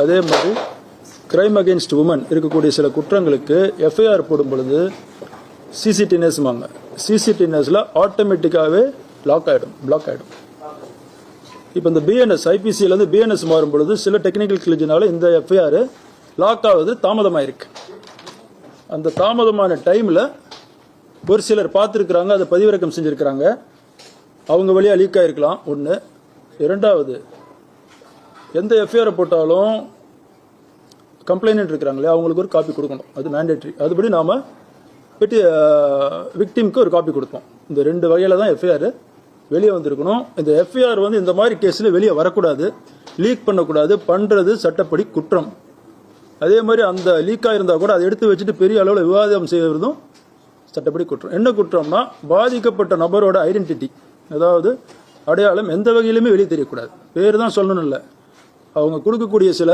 அதே மாதிரி crime against woman இருக்கக்கூடிய சில குற்றங்களுக்கு எஃப்ஐஆர் போடும் பொழுது சிசிடிஎன்எஸ்மாங்க சிசிடிஎன்எஸ்ல ஆட்டோமேட்டிக்காகவே லாக் ஆகிடும் பிளாக் ஆகிடும் இப்போ இந்த பிஎன்எஸ் ஐபிசியிலேருந்து பிஎன்எஸ் மாறும் பொழுது சில டெக்னிக்கல் கிளிஜினால இந்த எஃப்ஐஆர் லாக் ஆகுது தாமதமாயிருக்கு. அந்த தாமதமான டைமில் ஒரு சிலர் பார்த்துருக்குறாங்க அதை பதிவிறக்கம் செஞ்சுருக்கிறாங்க. அவங்க வழியாக லீக் ஆகிருக்கலாம் ஒன்று இரண்டாவது எந்த எஃப்ஐஆரை போட்டாலும் கம்ப்ளைண்ட் இருக்கிறாங்களே அவங்களுக்கு ஒரு காப்பி கொடுக்கணும். அது மேண்டேட்ரி அதுபடி நாம் பெட்டி விக்டிம்க்கு ஒரு காப்பி கொடுப்போம். இந்த ரெண்டு வகையில் தான் எஃப்ஐஆர் வெளியே வந்திருக்கணும். இந்த எஃப்ஐஆர் வந்து இந்த மாதிரி கேஸில் வெளியே வரக்கூடாது. லீக் பண்ணக்கூடாது. பண்ணுறது சட்டப்படி குற்றம். அதே மாதிரி அந்த லீக்காக இருந்தால் கூட அதை எடுத்து வச்சுட்டு பெரிய அளவில் விவாதம் செய்வதும் சட்டப்படி குற்றம். என்ன குற்றம்னா பாதிக்கப்பட்ட நபரோட ஐடென்டிட்டி அதாவது அடையாளம் எந்த வகையிலுமே வெளியே தெரியக்கூடாது. பேர் தான் சொல்லணும் இல்லை அவங்க கொடுக்கக்கூடிய சில